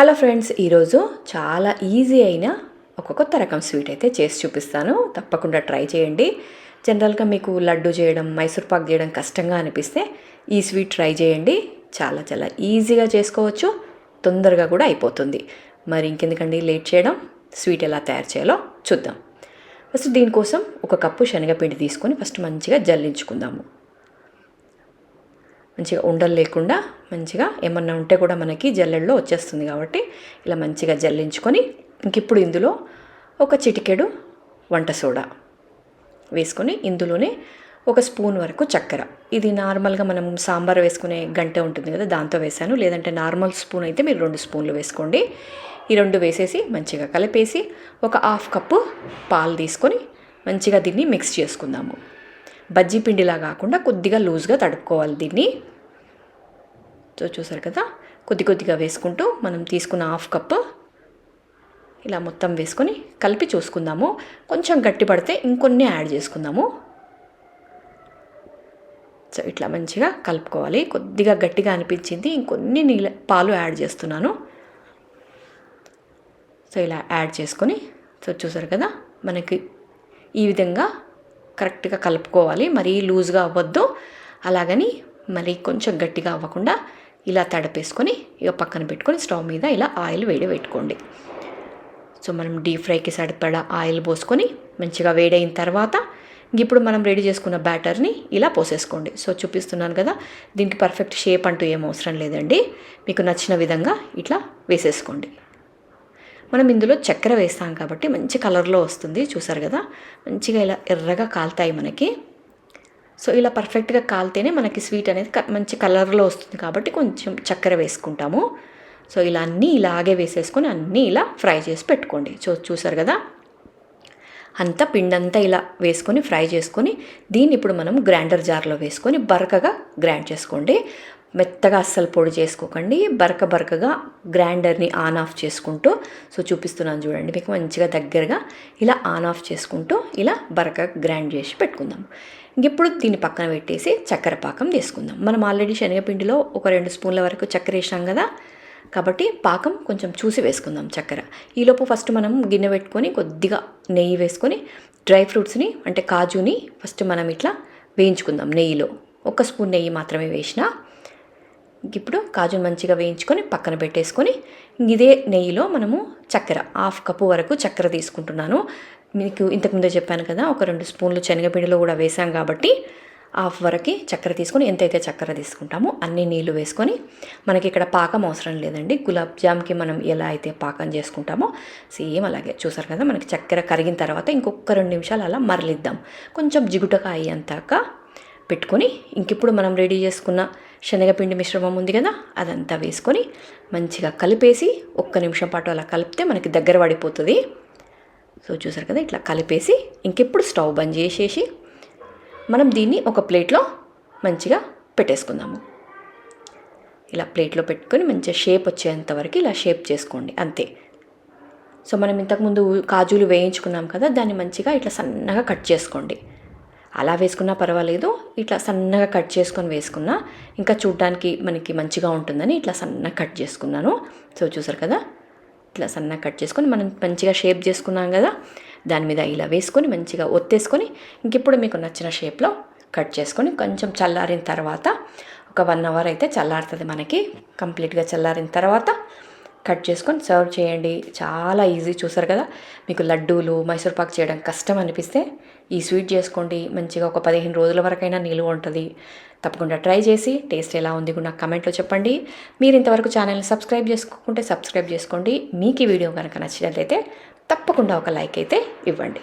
Hello friends ఈరోజు చాలా easy అయిన ఒక కొత్త రకం స్వీట్ అయితే చేసి చూపిస్తాను. తప్పకుండా ట్రై చేయండి. జనరల్గా మీకు లడ్డు చేయడం మైసూర్ పాక్ చేయడం కష్టంగా అనిపిస్తే ఈ స్వీట్ ట్రై చేయండి. చాలా చాలా ఈజీగా చేసుకోవచ్చు. తొందరగా కూడా అయిపోతుంది. మరి ఇంకెందుకండి? లేట్ చేయడం. స్వీట్ ఎలా తయారు చేయాలో చూద్దాం. ఫస్ట్ దీనికోసం ఒక కప్పు శనగపిండి తీసుకొని ఫస్ట్ మంచిగా జల్లించుకుందాము. మంచిగా ఉండలు లేకుండా మంచిగా ఏమన్నా ఉంటే కూడా మనకి జల్లెడలో వచ్చేస్తుంది కాబట్టి ఇలా మంచిగా జల్లించుకొని ఇంక ఇప్పుడు ఇందులో ఒక చిటికెడు వంట సోడా వేసుకొని ఇందులోనే ఒక స్పూన్ వరకు చక్కెర. ఇది నార్మల్గా మనం సాంబార్ వేసుకునే గంటె ఉంటుంది కదా దాంతో వేసాను లేదంటే నార్మల్ స్పూన్ అయితే మీరు రెండు స్పూన్లు వేసుకోండి. ఈ రెండు వేసేసి మంచిగా కలిపేసి ఒక హాఫ్ కప్పు పాలు తీసుకొని మంచిగా దీన్ని మిక్స్ చేసుకుందాము. బజ్జీ పిండిలా కాకుండా కొద్దిగా లూజ్గా తడుపుకోవాలి దీన్ని. సో చూసారు కదా కొద్ది కొద్దిగా వేసుకుంటూ మనం తీసుకున్న హాఫ్ కప్ ఇలా మొత్తం వేసుకొని కలిపి చూసుకుందాము. కొంచెం గట్టి పడితే ఇంకొన్ని యాడ్ చేసుకుందాము. సో ఇట్లా మంచిగా కలుపుకోవాలి. కొద్దిగా గట్టిగా అనిపించింది ఇంకొన్ని నీళ్ళ పాలు యాడ్ చేస్తున్నాను. సో ఇలా యాడ్ చేసుకొని సో చూసారు కదా మనకి ఈ విధంగా కరెక్ట్గా కలుపుకోవాలి. మరీ లూజ్గా అవ్వద్దు. అలాగని మరి కొంచెం గట్టిగా అవ్వకుండా ఇలా తడపేసుకొని ఇక పక్కన పెట్టుకొని స్టవ్ మీద ఇలా ఆయిల్ వేడి పెట్టుకోండి. సో మనం డీప్ ఫ్రైకి సరిపడా ఆయిల్ పోసుకొని మంచిగా వేడైన తర్వాత ఇప్పుడు మనం రెడీ చేసుకున్న బ్యాటర్ని ఇలా పోసేసుకోండి. సో చూపిస్తున్నాను కదా దీనికి పర్ఫెక్ట్ షేప్ అంటూ ఏం అవసరం లేదండి. మీకు నచ్చిన విధంగా ఇట్లా వేసేసుకోండి. మనం ఇందులో చక్కెర వేస్తాం కాబట్టి మంచి కలర్లో వస్తుంది చూసారు కదా? మంచిగా ఇలా ఎర్రగా కాలుతాయి మనకి. సో ఇలా పర్ఫెక్ట్గా కాలితేనే మనకి స్వీట్ అనేది మంచి కలర్లో వస్తుంది కాబట్టి కొంచెం చక్కెర వేసుకుంటాము. సో ఇలా అన్నీ ఇలాగే వేసేసుకొని అన్నీ ఇలా ఫ్రై చేసి పెట్టుకోండి. చూ చూసారు కదా? అంతా పిండంతా ఇలా వేసుకొని ఫ్రై చేసుకొని దీన్ని ఇప్పుడు మనం గ్రైండర్ జార్లో వేసుకొని బరకగా గ్రైండ్ చేసుకోండి. మెత్తగా అస్సలు పొడి చేసుకోకండి. బరక బరకగా గ్రైండర్ని ఆన్ ఆఫ్ చేసుకుంటూ సో చూపిస్తున్నాను చూడండి మీకు మంచిగా దగ్గరగా ఇలా ఆన్ ఆఫ్ చేసుకుంటూ ఇలా బరక గ్రైండ్ చేసి పెట్టుకుందాం. ఇప్పుడు దీన్ని పక్కన పెట్టేసి చక్కెర పాకం తీసుకుందాం. మనం ఆల్రెడీ శనగపిండిలో ఒక రెండు స్పూన్ల వరకు చక్కెర వేసాం కదా కాబట్టి పాకం కొంచెం చూసి వేసుకుందాం చక్కెర. ఈలోపు ఫస్ట్ మనం గిన్నె పెట్టుకొని కొద్దిగా నెయ్యి వేసుకొని డ్రై ఫ్రూట్స్ని అంటే కాజుని ఫస్ట్ మనం ఇట్లా వేయించుకుందాం నెయ్యిలో. ఒక స్పూన్ నెయ్యి మాత్రమే వేసినా ఇప్పుడు కాజు మంచిగా వేయించుకొని పక్కన పెట్టేసుకొని ఇదే నెయ్యిలో మనము చక్కెర హాఫ్ కప్పు వరకు చక్కెర తీసుకుంటున్నాను. మీకు ఇంతకుముందే చెప్పాను కదా ఒక రెండు స్పూన్లు శనగపిండిలో కూడా వేసాం కాబట్టి హాఫ్ వరకు చక్కెర తీసుకొని ఎంతైతే చక్కెర తీసుకుంటామో అన్ని నీళ్ళు వేసుకొని మనకి ఇక్కడ పాకం అవసరం లేదండి. గులాబ్ జామ్కి మనం ఎలా అయితే పాకం చేసుకుంటామో సేమ్ అలాగే. చూసారు కదా మనకి చక్కెర కరిగిన తర్వాత ఇంకొక రెండు నిమిషాలు అలా మరలిద్దాం. కొంచెం జిగుటగా అయ్యేంతాక పెట్టుకొని ఇంకిప్పుడు మనం రెడీ చేసుకున్న శనగపిండి మిశ్రమం ఉంది కదా అదంతా వేసుకొని మంచిగా కలిపేసి ఒక్క నిమిషం పాటు అలా కలిపితే మనకి దగ్గర పడిపోతుంది. సో చూసారు కదా ఇట్లా కలిపేసి ఇంకెప్పుడు స్టవ్ బంద్ చేసేసి మనం దీన్ని ఒక ప్లేట్లో మంచిగా పెట్టేసుకుందాము. ఇలా ప్లేట్లో పెట్టుకొని మంచిగా షేప్ వచ్చేంత వరకు ఇలా షేప్ చేసుకోండి అంతే. సో మనం ఇంతకుముందు కాజులు వేయించుకున్నాం కదా దాన్ని మంచిగా ఇట్లా సన్నగా కట్ చేసుకోండి. అలా వేసుకున్నా పర్వాలేదు. ఇట్లా సన్నగా కట్ చేసుకొని వేసుకున్నా ఇంకా చూడ్డానికి మనకి మంచిగా ఉంటుందని ఇట్లా సన్నగా కట్ చేసుకున్నాను. సో చూసారు కదా? ఇట్లా సన్నగా కట్ చేసుకొని మనం మంచిగా షేప్ చేసుకున్నాం కదా? దాని మీద ఇలా వేసుకొని మంచిగా ఒత్తేసుకొని ఇంకెప్పుడు మీకు నచ్చిన షేప్లో కట్ చేసుకొని కొంచెం చల్లారిన తర్వాత ఒక వన్ అవర్ అయితే చల్లారుతుంది మనకి. కంప్లీట్గా చల్లారిన తర్వాత కట్ చేసుకొని సర్వ్ చేయండి. చాలా ఈజీ చూసారు కదా? మీకు లడ్డూలు మైసూర్ పాక్ చేయడం కష్టం అనిపిస్తే ఈ స్వీట్ చేసుకోండి. మంచిగా ఒక పదిహేను రోజుల వరకైనా నిలువ ఉంటుంది. తప్పకుండా ట్రై చేసి టేస్ట్ ఎలా ఉంది కూడా నాకు కమెంట్లో చెప్పండి. మీరు ఇంతవరకు ఛానల్ని సబ్స్క్రైబ్ చేసుకోకుంటే సబ్స్క్రైబ్ చేసుకోండి. మీకు ఈ వీడియో కనుక నచ్చినట్లయితే తప్పకుండా ఒక లైక్ అయితే ఇవ్వండి.